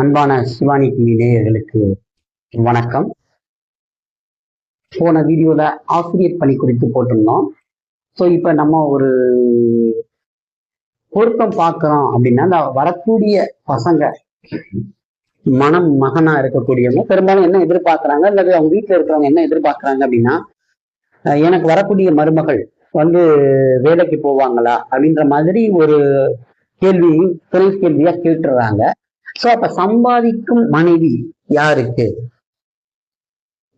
அன்பான சிவானி டிவி நேயர்களுக்கு வணக்கம். போன வீடியோல ஆசிரியர் பணி குறித்து போட்டிருந்தோம். ஸோ இப்போ நம்ம ஒரு பொருத்தம் பார்க்கிறோம் அப்படின்னா அந்த வரக்கூடிய பசங்க மனம் மகனா இருக்கக்கூடியவங்க பெரும்பாலும் என்ன எதிர்பார்க்கறாங்க அல்லது அவங்க வீட்டில் இருக்கிறவங்க என்ன எதிர்பார்க்கறாங்க அப்படின்னா எனக்கு வரக்கூடிய மருமகள் வந்து வேலைக்கு போவாங்களா அப்படின்ற மாதிரி ஒரு கேள்வி துணை கேள்வியா கேட்டுறாங்க. சோ அப்ப சம்பாதிக்கும் மனைவி யாருக்கு?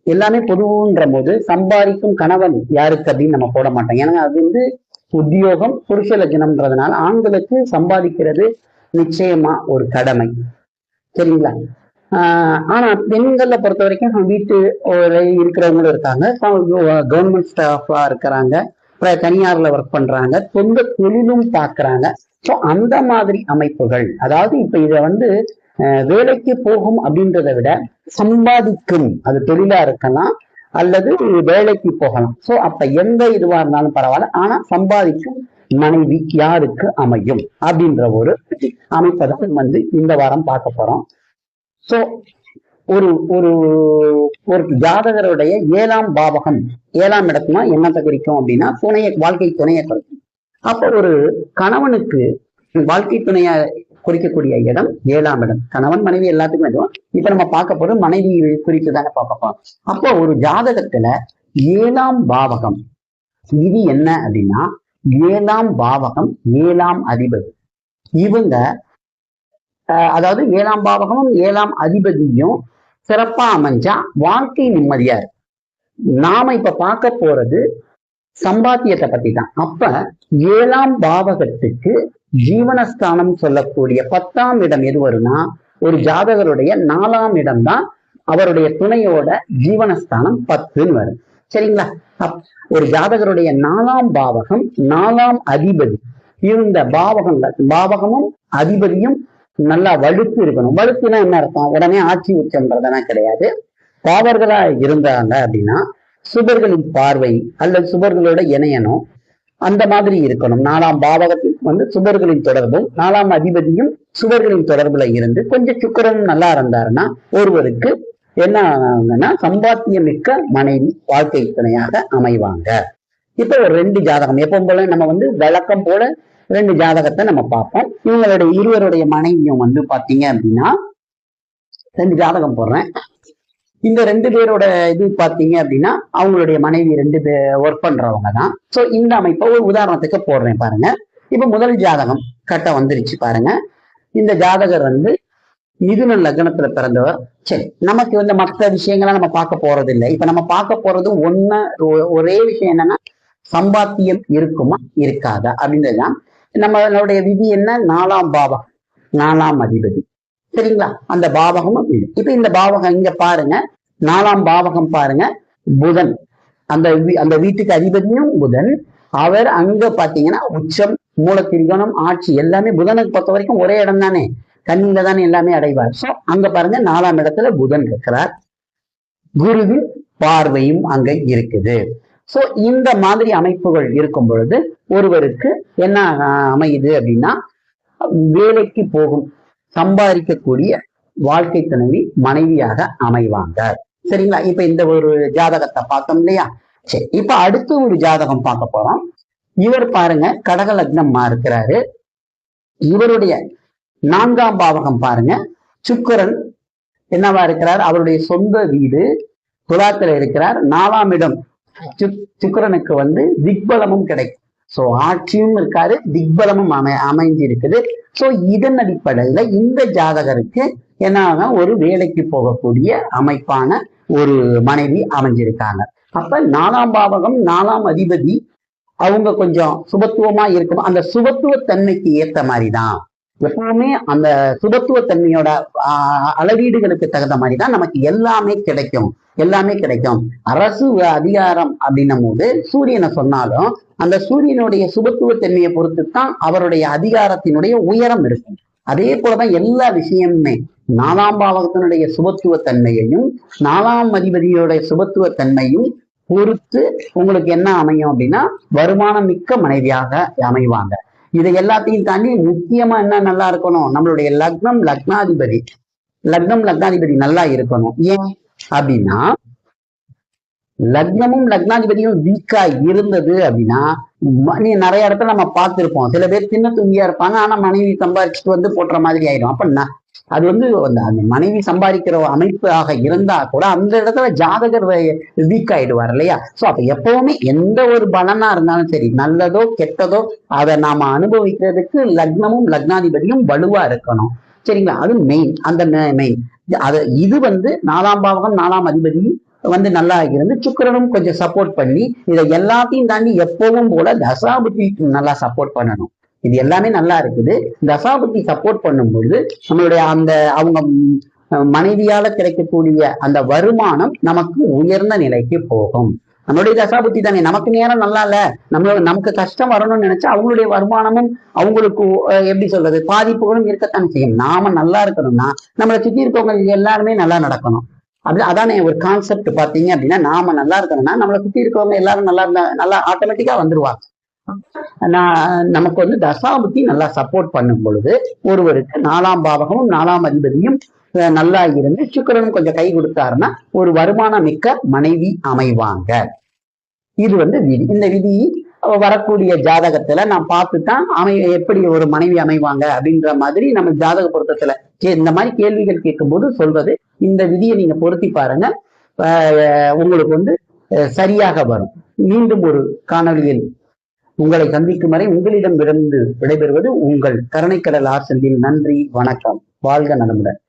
எல்லாமே பொதுவுன்ற போது சம்பாதிக்கும் கணவன் யாருக்கு அப்படின்னு நம்ம போட மாட்டோம். ஏன்னா அது வந்து உத்தியோகம் புருஷ லட்சணம்ன்றதுனால ஆண்களுக்கு சம்பாதிக்கிறது நிச்சயமா ஒரு கடமை. சரிங்களா? ஆஹ் ஆனா பெண்களை பொறுத்த வரைக்கும் வீட்டு இருக்கிறவங்களும் இருக்காங்க. கவர்மெண்ட் ஸ்டாஃபா இருக்கிறாங்க. தனியார்ல ஒர்க் பண்றாங்க சொந்த தொழிலும் பார்க்கறாங்க ஸோ அந்த மாதிரி அமைப்புகள் அதாவது இப்ப இத வந்து வேலைக்கு போகும் அப்படின்றத விட சம்பாதிக்கும் அது தொழிலா இருக்கலாம் அல்லது வேலைக்கு போகலாம். ஸோ அப்ப எந்த இதுவா இருந்தாலும் பரவாயில்ல ஆனா சம்பாதிக்கும் மனைவி யாருக்கு அமையும்? அப்படின்ற ஒரு அமைப்பை தான் வந்து இந்த வாரம் பார்க்க போறோம். ஸோ ஒரு ஒரு ஒரு ஜாதகருடைய ஏழாம் பாவகம் ஏழாம் இடத்துனா என்னத்தை குறிக்கும் அப்படின்னா துணைய வாழ்க்கை துணையை குறிக்கும். அப்ப ஒரு கணவனுக்கு வாழ்க்கை துணையா குறிக்கக்கூடிய இடம் ஏழாம் இடம். கணவன் மனைவி எல்லாத்துக்கும் இருக்கும் இப்ப நம்ம பார்க்க போறது மனைவி குறித்து தானே பார்க்கப்போம் அப்போ ஒரு ஜாதகத்துல ஏழாம் பாவகம் இது என்ன அப்படின்னா ஏழாம் பாவகம் ஏழாம் அதிபதி. இவங்க அதாவது ஏழாம் பாவகமும் ஏழாம் அதிபதியும் சிறப்பா அமைஞ்சா வாழ்க்கை நிம்மதியா இருக்கு நாம இப்ப பார்க்க போறது சம்பாத்தியத்தை பத்தி தான் அப்ப ஏழாம் பாவகத்துக்கு ஜீவனஸ்தானம் சொல்லக்கூடிய பத்தாம் இடம் எது வரும்னா ஒரு ஜாதகருடைய நாலாம் இடம் தான் அவருடைய துணையோட ஜீவனஸ்தானம் பத்துன்னு வரும். சரிங்களா? ஒரு ஜாதகருடைய நாலாம் பாவகம் நாலாம் அதிபதி. இருந்த பாவகங்கள் பாவகமும் அதிபதியும் நல்லா வலுத்து இருக்கணும். வலுத்துனா என்ன அர்த்தம்? உடனே ஆட்சி உச்சம்ன்றதெல்லாம் கிடையாது. பாவர்களா இருந்தாங்க அப்படின்னா சுபர்களின் பார்வை அல்லது சுபர்களோட இணையணும். அந்த மாதிரி இருக்கணும். நாலாம் பாவகத்தில் வந்து சுபர்களின் தொடர்பும் நாலாம் அதிபதியும் சுபர்களின் தொடர்புல இருந்து கொஞ்சம் சுக்கரன் நல்லா இருந்தாருன்னா ஒருவருக்கு என்ன ஆகுங்கன்னா சம்பாத்தியம் மிக்க மனைவி வாழ்க்கை துணையாக அமைவாங்க. இப்ப ஒரு ரெண்டு ஜாதகம். எப்பவும் போல நம்ம வந்து வழக்கம் போல ரெண்டு ஜாதகத்தை நம்ம பார்ப்போம். இவங்களுடைய இருவருடைய மனைவியும் வந்து பாத்தீங்க அப்படின்னா ரெண்டு ஜாதகம் போடுறேன். இந்த ரெண்டு பேரோட இது பாத்தீங்க அப்படின்னா அவங்களுடைய மனைவி ரெண்டு பேர் ஒர்க் பண்றவங்க தான். ஸோ இந்த அமைப்பை ஒரு உதாரணத்துக்கு போடுறேன் பாருங்க. இப்ப முதல் ஜாதகம் கட்ட வந்துருச்சு பாருங்க. இந்த ஜாதகர் வந்து மிதுன லக்னத்துல பிறந்தவர். சரி நமக்கு வந்து மற்ற விஷயங்களை நம்ம பார்க்க போறது இல்லை இப்ப நம்ம பார்க்க போறது ஒன்னு ஒரே விஷயம் என்னன்னா சம்பாத்தியம் இருக்குமா இருக்காதா? அப்படின்றதுதான். நம்மளுடைய விதி என்ன? நாலாம் பாவம் நாலாம் அதிபதி. சரிங்களா? அந்த பாவகமும் இது. இப்ப இந்த பாவகம் இங்க பாருங்க. நாலாம் பாவகம் பாருங்க. புதன். அந்த அந்த வீட்டுக்கு அதிபதியும் புதன். அவர் அங்க பாத்தீங்கன்னா உச்சம் மூலத்திரிகோணம் ஆட்சி எல்லாமே புதனுக்கு பொறுத்த வரைக்கும் ஒரே இடம் தானே. கண்ணில தானே எல்லாமே அடைவார். சோ அங்க பாருங்க நாலாம் இடத்துல புதன் இருக்கிறார். குருவின் பார்வையும் அங்க இருக்குது. சோ இந்த மாதிரி அமைப்புகள் இருக்கும் பொழுது ஒருவருக்கு என்ன அமையுது அப்படின்னா வேலைக்கு போகும் சம்பாதிக்கக்கூடிய வாழ்க்கை துணைவி மனைவியாக அமைவாங்க. சரிங்களா? இப்ப இந்த ஒரு ஜாதகத்தை பார்த்தோம் இல்லையா? சரி இப்ப அடுத்து ஒரு ஜாதகம் பார்க்க போறோம். இவர் பாருங்க கடக லக்னமா இருக்கிறாரு. இவருடைய நான்காம் பாவகம் பாருங்க. சுக்கிரன் என்னவா இருக்கிறார்? அவருடைய சொந்த வீடு துலாத்துல இருக்கிறார். நாலாம் இடம் சுக்கரனுக்கு வந்து திக்பலமும் கிடைக்கும். சோ ஆட்சியும் இருக்காரு திக்பலமும் அமை அமைஞ்சு இருக்குது சோ இதன் அடிப்படையில இந்த ஜாதகருக்கு என்ன ஒரு வேலைக்கு போகக்கூடிய அமைப்பான ஒரு மனைவி அமைஞ்சிருக்காங்க. அப்ப நாலாம் பாவகம் நாலாம் அதிபதி அவங்க கொஞ்சம் சுபத்துவமா இருக்கும். அந்த சுபத்துவ தன்மைக்கு ஏத்த மாதிரிதான். எப்பவுமே அந்த சுபத்துவ தன்மையோட அளவீடுகளுக்கு தகுந்த மாதிரி தான் நமக்கு எல்லாமே கிடைக்கும். எல்லாமே கிடைக்கும். அரசு அதிகாரம் அப்படின்னும் போது சூரியனை சொன்னாலும் அந்த சூரியனுடைய சுபத்துவ தன்மையை பொறுத்து தான் அவருடைய அதிகாரத்தினுடைய உயரம் இருக்கும். அதே போலதான் எல்லா விஷயமுமே நாலாம் பாவகத்தினுடைய சுபத்துவ தன்மையையும் நாலாம் அதிபதியுடைய சுபத்துவ தன்மையும் பொறுத்து உங்களுக்கு என்ன அமையும் அப்படின்னா வருமானம் மிக்க மனைவியாக அமைவாங்க. இதை எல்லாத்தையும் தாண்டி முக்கியமா என்ன நல்லா இருக்கணும்? நம்மளுடைய லக்னம் லக்னாதிபதி. லக்னம் லக்னாதிபதி நல்லா இருக்கணும். ஏன்? அப்படின்னா லக்னமும் லக்னாதிபதியும் வீக்கா இருந்தது அப்படின்னா நீ நிறைய இடத்துல நம்ம பார்த்திருப்போம். சில பேர் சின்ன துங்கியா இருப்பாங்க. ஆனா மனைவி சம்பாரிச்சுட்டு வந்து போட்டுற மாதிரி ஆயிடும். அப்ப அது வந்து அந்த மனைவி சம்பாதிக்கிற அமைப்பாக இருந்தா கூட அந்த இடத்துல ஜாதகர் வீக் ஆயிடுவார் இல்லையா? சோ அப்ப எப்பவுமே எந்த ஒரு பலனா இருந்தாலும் சரி நல்லதோ கெட்டதோ அதை நாம அனுபவிக்கிறதுக்கு லக்னமும் லக்னாதிபதியும் வலுவா இருக்கணும். சரிங்களா? அது மெயின் அந்த மெயின் அது இது வந்து நாலாம் பாவகம் நாலாம் அதிபதியும் வந்து நல்லா இருந்து சுக்கிரனும் கொஞ்சம் சப்போர்ட் பண்ணி இதை எல்லாத்தையும் தாண்டி எப்பவும் போல தசாபுத்தி நல்லா சப்போர்ட் பண்ணணும். இது எல்லாமே நல்லா இருக்குது. தசாபுத்தி சப்போர்ட் பண்ணும்பொழுது நம்மளுடைய அந்த அவங்க மனைவியால கிடைக்கக்கூடிய அந்த வருமானம் நமக்கு உயர்ந்த நிலைக்கு போகும். நம்மளுடைய தசாபுத்தி தானே நமக்கு நேரம் நல்லா இல்ல. நம்மளோட நமக்கு கஷ்டம் வரணும்னு நினைச்சா அவங்களுடைய வருமானமும் அவங்களுக்கு அஹ், எப்படி சொல்றது பாதிப்புகளும் இருக்கத்தான் செய்யும். நாம நல்லா இருக்கணும்னா நம்மளை சுத்தி இருக்கவங்க எல்லாருமே நல்லா நடக்கணும். அப்படி அதானே ஒரு கான்செப்ட் பாத்தீங்க அப்படின்னா நாம நல்லா இருக்கணும்னா நம்மளை சுத்தி இருக்கவங்க எல்லாரும் நல்லா இருந்தா நல்லா ஆட்டோமேட்டிக்கா வந்துருவாங்க. நான் நமக்கு வந்து தசாபுத்தி நல்லா சப்போர்ட் பண்ணும் பொழுது ஒருவருக்கு நாலாம் பாவகமும் நாலாம் அதிபதியும் நல்லா இருந்து சுக்கிரனும் கொஞ்சம் கை கொடுத்தாருன்னா ஒரு வருமானம் மிக்க மனைவி அமைவாங்க. இது வந்து விதி. இந்த விதி வரக்கூடிய ஜாதகத்துல நான் பார்த்து தான் அமை எப்படி ஒரு மனைவி அமைவாங்க அப்படின்ற மாதிரி நம்ம ஜாதக பொருத்தத்துல இந்த மாதிரி கேள்விகள் கேட்கும்போது சொல்வது இந்த விதியை நீங்க பொருத்தி பாருங்க. உங்களுக்கு வந்து சரியாக வரும். மீண்டும் ஒரு காணொலியில் உங்களை சந்திக்கும் வரை உங்களிடம் விடைபெறுவது உங்கள் கருணைக்கடல் ஆர் நன்றி வணக்கம். வாழ்க நலமுடன்.